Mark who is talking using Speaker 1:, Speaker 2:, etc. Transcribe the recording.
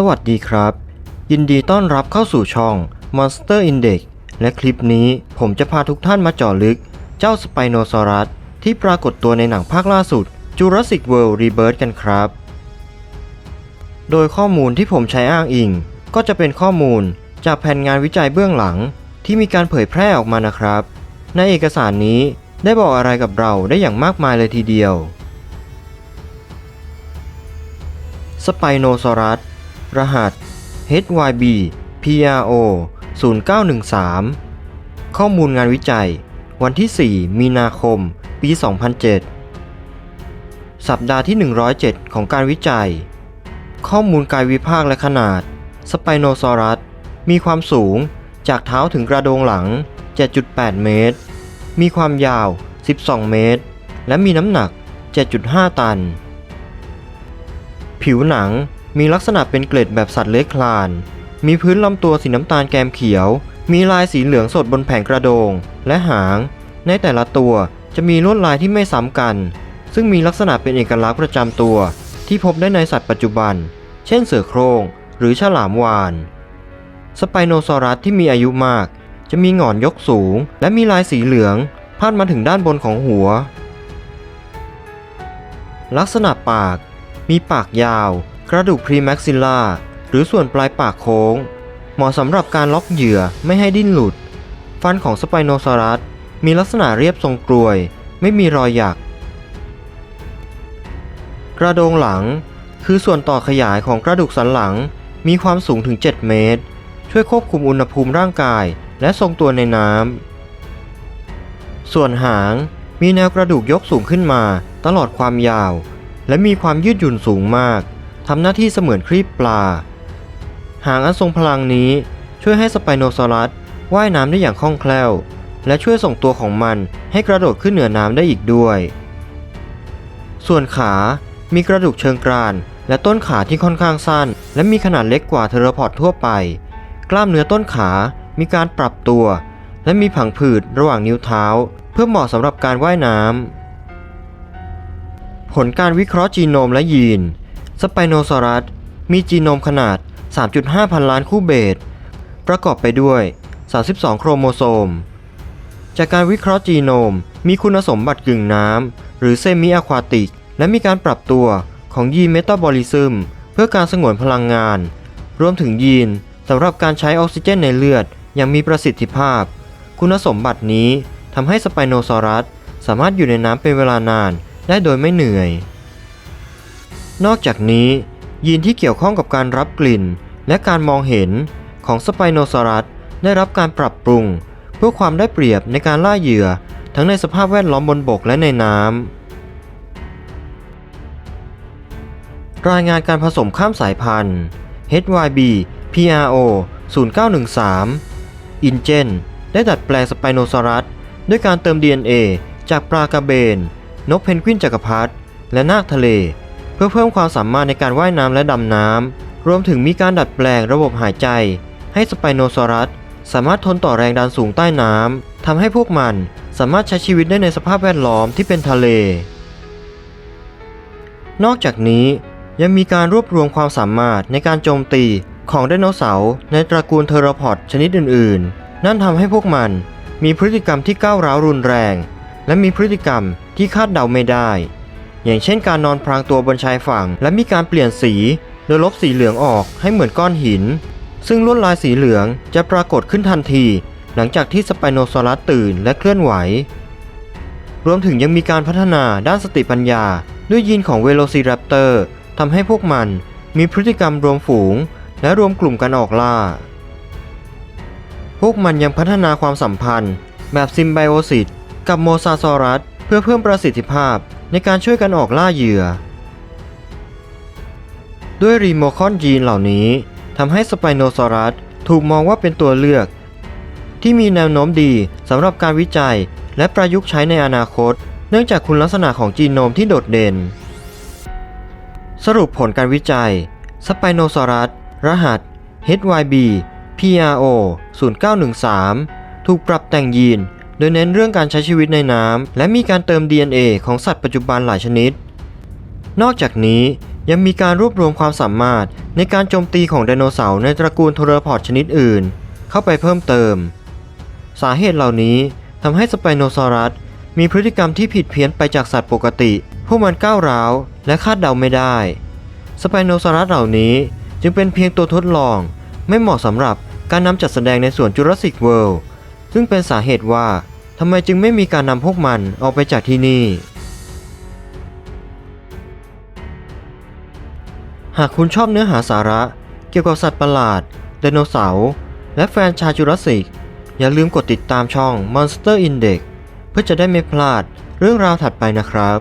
Speaker 1: สวัสดีครับ ยินดีต้อนรับเข้าสู่ช่อง Monster Index และคลิปนี้ผมจะพาทุกท่านมาเจาะลึก เจ้าสไปโนซอรัสที่ปรากฏตัวในหนังภาคล่าสุด Jurassic World Rebirth กันครับ โดยข้อมูลที่ผมใช้อ้างอิง ก็จะเป็นข้อมูลจากแผนงานวิจัยเบื้องหลัง ที่มีการเผยแพร่ออกมานะครับ ในเอกสารนี้ได้บอกอะไรกับเราได้อย่างมากมายเลยทีเดียว สไปโนซอรัส รหัส HYB PRO 0913 ข้อมูลงานวิจัย วันที่ 4 มีนาคม ปี 2007 สัปดาห์ที่ 107 ของการวิจัย ข้อมูลกายวิภาคและขนาด สไปโนซอรัส มีความสูงจากเท้าถึงกระโดงหลัง 7.8 เมตร มีความยาว 12 เมตร และมีน้ำหนัก 7.5 ตัน ผิวหนัง มีลักษณะเป็นเกล็ดแบบสัตว์เลื้อยคลาน มีพื้นลำตัวสีน้ำตาลแกมเขียว มีลายสีเหลืองสดบนแผงกระโดง และหาง ในแต่ละตัวจะมีลวดลายที่ไม่ซ้ำกัน ซึ่งมีลักษณะเป็นเอกลักษณ์ประจำตัว ที่พบได้ในสัตว์ปัจจุบัน เช่นเสือโคร่งหรือฉลามวาฬสไปโนซอรัสที่มีอายุมาก จะมีหงอนยกสูง และมีลายสีเหลืองพาดมาถึงด้านบนของหัว ลักษณะปาก มีปากยาว กระดูกพรีแม็กซิลลาหรือส่วนปลายปากโค้ง เหมาะสำหรับการล็อกเหยื่อไม่ให้ดิ้นหลุด ฟันของสไปโนซอรัสมีลักษณะเรียบทรงกลวย ไม่มีรอยหยัก กระโดงหลัง คือส่วนต่อขยายของกระดูกสันหลังมีความสูงถึง 7 เมตร ช่วยควบคุมอุณหภูมิร่างกายและทรงตัวในน้ำ ส่วนหางมีแนวกระดูกยกสูงขึ้นมาตลอดความยาว และมีความยืดหยุ่นสูงมาก ทำหน้าที่เสมือนครีบปลา หางอันทรงพลังนี้ช่วยให้สไปโนซอรัสว่ายน้ำได้อย่างคล่องแคล่ว และช่วยส่งตัวของมันให้กระโดดขึ้นเหนือน้ำได้อีกด้วย ส่วนขา มีกระดูกเชิงกราน และต้นขาที่ค่อนข้างสั้น และมีขนาดเล็กกว่าเทอร์พอดทั่วไป กล้ามเนื้อต้นขา มีการปรับตัว และมีผังผืดระหว่างนิ้วเท้า เพื่อเหมาะสำหรับการว่ายน้ำผลการวิเคราะห์จีโนมและยีน สไปโนซอรัสมีจีโนมขนาด 3.5 พันล้านคู่เบสประกอบไปด้วย 32 โครโมโซม จากการวิเคราะห์จีโนม มีคุณสมบัติกึ่งน้ำ หรือเซมิอะควาติก และมีการปรับตัวของยีนเมตาบอลิซึม เพื่อการสงวนพลังงาน รวมถึงยีนสำหรับการใช้ออกซิเจนในเลือดอย่างมีประสิทธิภาพ คุณสมบัตินี้ทำให้สไปโนซอรัสสามารถอยู่ในน้ำเป็นเวลานานได้โดยไม่เหนื่อย นอกจากนี้ ยีนที่เกี่ยวข้องกับการรับกลิ่น และการมองเห็นของสไปโนซอรัสได้รับการปรับปรุง เพื่อความได้เปรียบในการล่าเหยื่อ ทั้งในสภาพแวดล้อมบนบกและในน้ำรายงานการผสมข้ามสายพันธุ์ HYB PRO 0913 อินเจนได้ดัดแปลงสไปโนซอรัสด้วยการเติม DNA จากปลากระเบน นกเพนกวินจักรพรรดิและนาคทะเล เพื่อเพิ่มความสามารถในการว่ายน้ำและดำน้ำ รวมถึงมีการดัดแปลงระบบหายใจ ให้สไปโนซอรัสสามารถทนต่อแรงดันสูงใต้น้ำทำให้พวกมันสามารถใช้ชีวิตได้ในสภาพแวดล้อมที่เป็นทะเล นอกจากนี้ยังมีการรวบรวมความสามารถในการโจมตีของไดโนเสาร์ในตระกูลเทอราพอดชนิดอื่น ๆ นั่นทำให้พวกมันมีพฤติกรรมที่ก้าวร้าวรุนแรง และมีพฤติกรรมที่คาดเดาไม่ได้ อย่างเช่นการนอนพรางตัวบนชายฝั่ง และมีการเปลี่ยนสีโดยลบสีเหลืองออกให้เหมือนก้อนหิน ซึ่งลวดลายสีเหลืองจะปรากฏขึ้นทันที หลังจากที่สไปโนซอรัสตื่นและเคลื่อนไหว รวมถึงยังมีการพัฒนาด้านสติปัญญา ด้วยยีนของเวโรซีแรปเตอร์ทำให้พวกมันมีพฤติกรรมรวมฝูง และรวมกลุ่มกันออกล่า พวกมันยังพัฒนาความสัมพันธ์ แบบซิมไบโอซิสกับโมซาซอรัสเพื่อเพิ่มประสิทธิภาพ ในการช่วยกันออกล่าเหยื่อ ด้วยรีโมคอนยีนเหล่านี้ทำให้สไปโนซอรัสถูกมองว่าเป็นตัวเลือก ที่มีแนวโน้มดีสำหรับการวิจัยและประยุกต์ใช้ในอนาคต เนื่องจากคุณลักษณะของจีโนมที่โดดเด่น สรุปผลการวิจัย สไปโนซอรัสรหัส HYB PRO 0913 ถูกปรับแต่งยีน โดยเน้นเรื่องการใช้ชีวิตในน้ำและมีการเติม DNA ของสัตว์ปัจจุบันหลายชนิด นอกจากนี้ยังมีการรวบรวมความสามารถในการโจมตีของไดโนเสาร์ในตระกูลโทรพอดชนิดอื่น เข้าไปเพิ่มเติม สาเหตุเหล่านี้ทำให้สไปโนซอรัสมีพฤติกรรมที่ผิดเพี้ยนไปจากสัตว์ปกติ พวกมันก้าวร้าวและคาดเดาไม่ได้ สไปโนซอรัสเหล่านี้จึงเป็นเพียงตัวทดลอง ไม่เหมาะสำหรับการนำจัดแสดงในสวนจูราสสิกเวิลด์ ซึ่งเป็นสาเหตุว่าทำไมจึงไม่มีการนำพวกมันออกไปจากที่นี่ หากคุณชอบเนื้อหาสาระ เกี่ยวกับสัตว์ประหลาดไดโนเสาร์และแฟนชาจูรัสสิก อย่าลืมกดติดตามช่อง Monster Index เพื่อจะได้ไม่พลาดเรื่องราวถัดไปนะครับ